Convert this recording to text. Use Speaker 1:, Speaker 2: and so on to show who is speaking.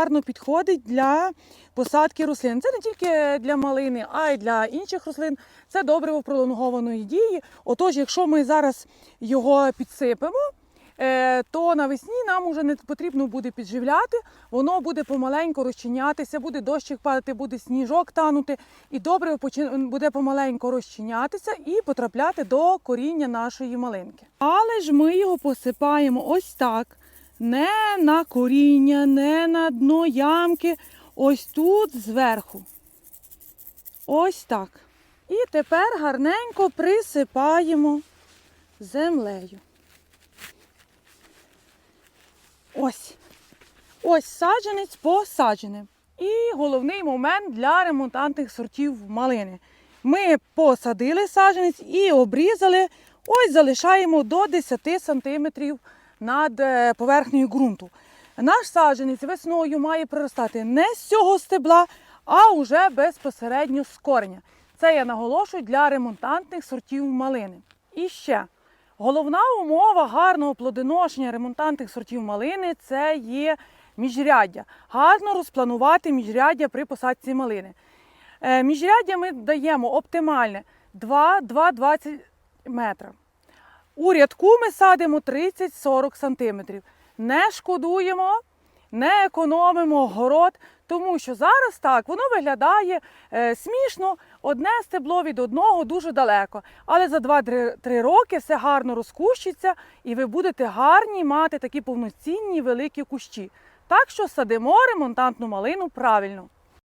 Speaker 1: гарно підходить для посадки рослин. Це не тільки для малини, а й для інших рослин. Це добриво пролонгованої дії. Отож, якщо ми зараз його підсипемо, е, то навесні нам уже не потрібно буде підживляти, воно буде помаленьку розчинятися, буде дощик падати, буде сніжок танути, і добре буде помаленьку розчинятися і потрапляти до коріння нашої малинки. Але ж ми його посипаємо ось так. Не на коріння, не на дно ямки, ось тут зверху. Ось так. І тепер гарненько присипаємо землею. Ось. Ось саджанець посаджений. І головний момент для ремонтантних сортів малини. Ми посадили саджанець і обрізали. Ось залишаємо до 10 см над е, поверхнею ґрунту. Наш саджанець весною має проростати не з цього стебла, а уже безпосередньо з кореня. Це я наголошую для ремонтантних сортів малини. І ще головна умова гарного плодоношення ремонтантних сортів малини це є міжряддя. Гарно розпланувати міжряддя при посадці малини. Е, Міжряддя ми даємо оптимальне 2-2,20 метра. У рядку ми садимо 30-40 сантиметрів. Не шкодуємо, не економимо город, тому що зараз так воно виглядає е, смішно, одне стебло від одного дуже далеко. Але за 2-3 роки все гарно розкущиться, і ви будете гарні мати такі повноцінні великі кущі. Так що садимо ремонтантну малину правильно.